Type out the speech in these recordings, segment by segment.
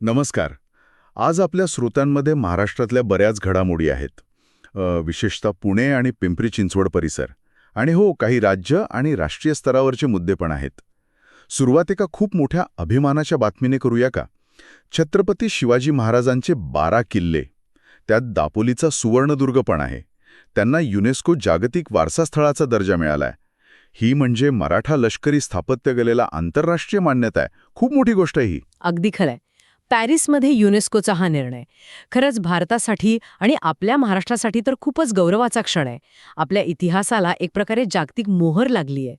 नमस्कार. आज आपल्या श्रोत्यांमध्ये महाराष्ट्रातल्या बऱ्याच घडामोडी आहेत. विशेषतः पुणे आणि पिंपरी चिंचवड परिसर. आणि हो काही राज्य आणि राष्ट्रीय स्तरावरचे मुद्दे पण आहेत. सुरुवात एका खूप मोठ्या अभिमानाच्या बातमीने करूया का? छत्रपती शिवाजी महाराजांचे बारा किल्ले. त्यात दापोलीचा सुवर्णदुर्ग पण आहे. त्यांना युनेस्को जागतिक वारसास्थळाचा दर्जा मिळालाय. ही म्हणजे मराठा लष्करी स्थापत्य गेलेला आंतरराष्ट्रीय मान्यता आहे खूप मोठी गोष्ट आहे ही. अगदी खरंय. पॅरिसमध्ये युनेस्कोचा हा निर्णय. खरंच भारतासाठी आणि आपल्या महाराष्ट्रासाठी तर खूपच गौरवाचा क्षण आहे. आपल्या इतिहासाला एक प्रकारे जागतिक मोहर लागली आहे.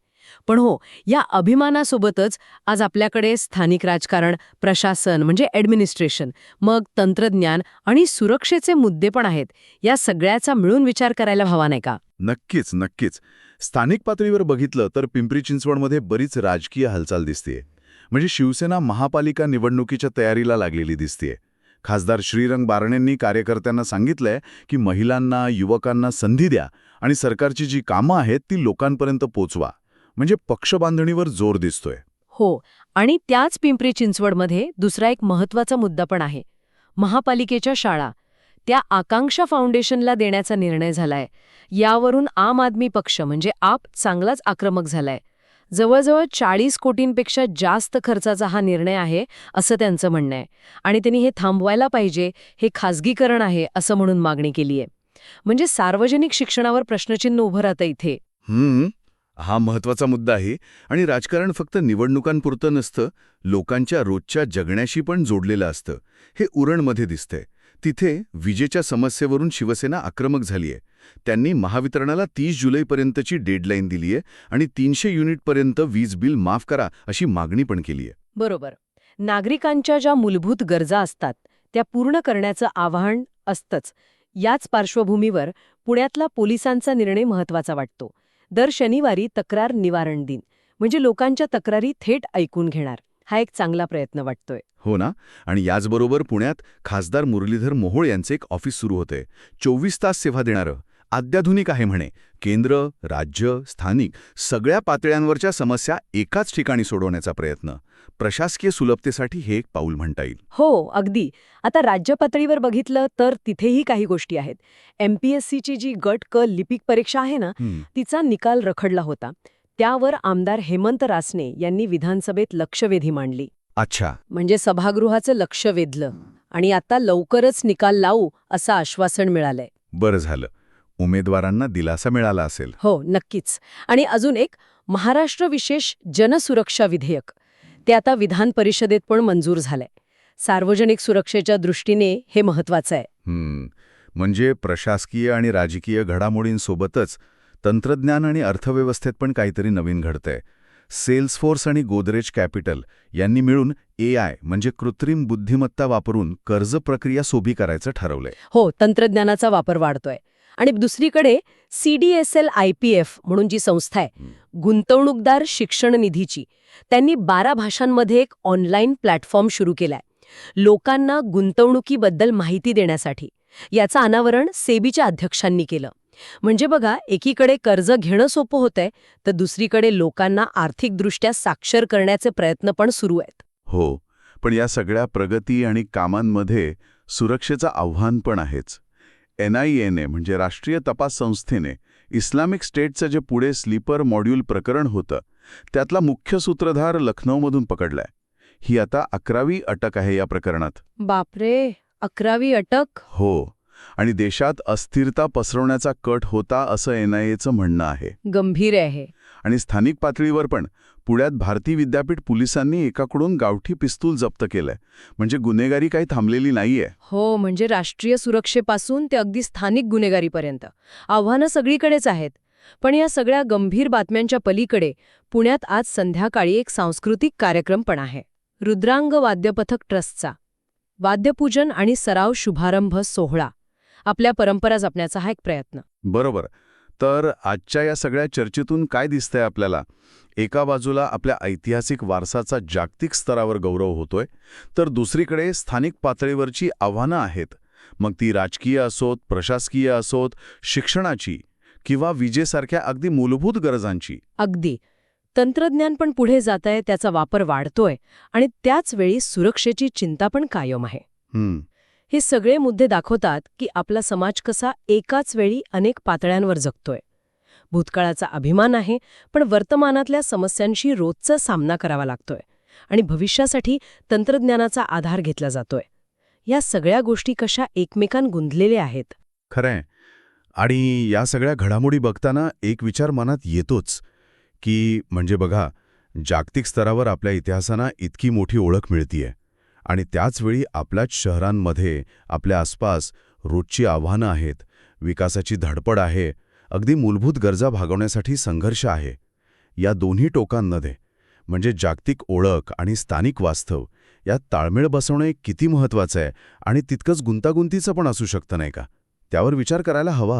पण हो या अभिमानासोबतच आज आपल्याकडे स्थानिक राजकारण प्रशासन म्हणजे ॲडमिनिस्ट्रेशन मग तंत्रज्ञान आणि सुरक्षेचे मुद्दे पण आहेत. या सगळ्याचा मिळून विचार करायला हवा नाही का? नक्कीच नक्कीच. स्थानिक पातळीवर बघितलं तर पिंपरी चिंचवडमध्ये बरीच राजकीय हालचाल दिसतेय. म्हणजे शिवसेना महापालिका निवडणुकीच्या तयारीला लागलेली दिसतेय. खासदार श्रीरंग बारणेंनी कार्यकर्त्यांना सांगितलंय की महिलांना युवकांना संधी द्या आणि सरकारची जी कामं आहेत ती लोकांपर्यंत पोचवा. म्हणजे पक्षबांधणीवर जोर दिसतोय. हो आणि त्याच पिंपरी चिंचवडमध्ये दुसरा एक महत्त्वाचा मुद्दा पण आहे. महापालिकेच्या शाळा. त्या आकांक्षा फाउंडेशनला देण्याचा निर्णय झालाय. यावरून आम आदमी पक्ष म्हणजे आप चांगलाच आक्रमक झालाय. जवळजवळ चाळीस कोटींपेक्षा जास्त खर्चाचा हा निर्णय आहे असं त्यांचं म्हणणं आहे. आणि त्यांनी हे थांबवायला पाहिजे हे खाजगीकरण आहे असं म्हणून मागणी केली आहे. म्हणजे सार्वजनिक शिक्षणावर प्रश्नचिन्ह उभं राहतं इथे. हा महत्त्वाचा मुद्दा आहे. आणि राजकारण फक्त निवडणुकांपुरतं नसतं लोकांच्या रोजच्या जगण्याशी पण जोडलेलं असतं. हे उरणमध्ये दिसतंय. तिथे विजेच्या समस्येवरून शिवसेना आक्रमक झालीय. त्यांनी महावितरणाला तीस जुलैपर्यंतची डेडलाईन दिलीये आणि तीनशे युनिटपर्यंत वीज बिल माफ करा अशी मागणी पण केलीये. बरोबर. नागरिकांच्या ज्या मूलभूत गरजा असतात त्या पूर्ण करण्याचं आवाहन असतंच. याच पार्श्वभूमीवर पुण्यातला पोलिसांचा निर्णय महत्त्वाचा वाटतो. दर शनिवारी तक्रार निवारण दिन. म्हणजे लोकांच्या तक्रारी थेट ऐकून घेणार. हा एक चांगला प्रयत्न वाटतोय. हो ना? आणि याचबरोबर पुण्यात खासदार मुरलीधर मोहोळ यांचे एक ऑफिस सुरू होते. चोवीस तास सेवा देणारं अत्याधुनिक आहे म्हणे. केंद्र राज्य स्थानिक सगळ्या पातळ्यांवरच्या समस्या एकाच ठिकाणी सोडवण्याचा प्रयत्न. प्रशासकीय सुलभतेसाठी हे एक पाऊल म्हणता येईल. हो अगदी. आता राज्य पातळीवर बघितलं तर तिथेही काही गोष्टी आहेत. एमपीएससीची जी गट क लिपिक परीक्षा आहे ना तिचा निकाल रखडला होता. त्यावर आमदार हेमंत रासने यांनी विधानसभेत लक्षवेधी मांडली. अच्छा. म्हणजे सभागृहाचं लक्ष वेधलं आणि आता लवकरच निकाल लावू असं आश्वासन मिळालंय. बरं झालं. उमेदवारांना दिलासा मिळाला असेल. हो नक्कीच. आणि अजून एक महाराष्ट्र विशेष जनसुरक्षा विधेयक. ते आता विधान परिषदेत पण मंजूर झालंय. सार्वजनिक सुरक्षेच्या दृष्टीने हे महत्वाचं आहे. म्हणजे प्रशासकीय आणि राजकीय घडामोडींसोबतच तंत्रज्ञान आणि अर्थव्यवस्थेत पण काहीतरी नवीन घडतंय. सेल्सफोर्स आणि गोदरेज कॅपिटल यांनी मिळून ए आय म्हणजे कृत्रिम बुद्धिमत्ता वापरून कर्ज प्रक्रिया सोपी करायचं ठरवलंय. हो तंत्रज्ञानाचा वापर वाढतोय. आणि दुसरीकडे सीडीएसएल आय पी एफ म्हणून जी संस्था आहे गुंतवणूकदार शिक्षण निधीची त्यांनी बारा भाषांमध्ये एक ऑनलाईन प्लॅटफॉर्म सुरू केलाय. लोकांना गुंतवणुकीबद्दल माहिती देण्यासाठी याचं अनावरण सेबीच्या अध्यक्षांनी केलं. म्हणजे बघा एकीकडे कर्ज घेणं सोपं होतंय तर दुसरीकडे लोकांना आर्थिकदृष्ट्या साक्षर करण्याचे प्रयत्न पण सुरू आहेत. हो पण या सगळ्या प्रगती आणि कामांमध्ये सुरक्षेचं आव्हान पण आहेच. एन आय एने म्हणजे राष्ट्रीय तपास संस्थेने इस्लामिक स्टेटचं जे पुढे स्लीपर मॉड्यूल प्रकरण होतं त्यातला मुख्य सूत्रधार लखनौमधून पकडलाय. ही आता अकरावी अटक आहे या प्रकरणात. बापरे! अकरावी अटक? हो. आणि देशात अस्थिरता पसरवण्याचा कट होता असं एन आय एचं म्हणणं आहे. गंभीर आहे. आणि स्थानिक पातळीवर पण पुण्यात भारती विद्यापीठ पोलिसांनी एकाकडून गावठी पिस्तूल जप्त केलंय. म्हणजे गुन्हेगारी काही थांबलेली नाहीये. हो म्हणजे राष्ट्रीय सुरक्षेपासून ते अगदी स्थानिक गुन्हेगारीपर्यंत. आव्हानं सगळीकडेच आहेत. पण या सगळ्या गंभीर बातम्यांच्या पलीकडे पुण्यात आज संध्याकाळी एक सांस्कृतिक कार्यक्रम पण आहे. रुद्रांग वाद्यपथक ट्रस्टचा. वाद्यपूजन आणि सराव शुभारंभ सोहळा. आपल्या परंपरा जपण्याचा हा एक प्रयत्न. बरोबर. तर आजच्या या सगळ्या चर्चेतून काय दिसतंय आपल्याला? एका बाजूला आपल्या ऐतिहासिक वारसाचा जागतिक स्तरावर गौरव होतोय तर दुसरीकडे स्थानिक पातळीवरची आव्हानं आहेत. मग ती राजकीय असोत प्रशासकीय असोत शिक्षणाची किंवा विजेसारख्या अगदी मूलभूत गरजांची? अगदी. तंत्रज्ञान पण पुढे जात आहे त्याचा वापर वाढतोय आणि त्याच वेळी सुरक्षेची चिंता पण कायम आहे. हे सगळे मुद्दे दाखवतात की आपला समाज कसा एकाच वेळी अनेक पातळ्यांवर जगतोय. भूतकाळाचा अभिमान आहे पण वर्तमानातल्या समस्यांशी रोजचा सामना करावा लागतोय आणि भविष्यासाठी तंत्रज्ञानाचा आधार घेतला जातोय. या सगळ्या गोष्टी कशा एकमेकां गुंतलेल्या आहेत? खरंय. आणि या सगळ्या घडामोडी बघताना एक विचार मनात येतोच की म्हणजे बघा जागतिक स्तरावर आपल्या इतिहासांना इतकी मोठी ओळख मिळतीये. आणि त्याचवेळी आपल्याच शहरांमध्ये आपल्या आसपास रोजची आव्हानं आहेत विकासाची धडपड आहे अगदी मूलभूत गरजा भागवण्यासाठी संघर्ष आहे. या दोन्ही टोकांमध्ये म्हणजे जागतिक ओळख आणि स्थानिक वास्तव यात ताळमेळ बसवणे किती महत्वाचं आहे आणि तितकंच गुंतागुंतीचं पण असू शकतं नाही का? त्यावर विचार करायला हवा.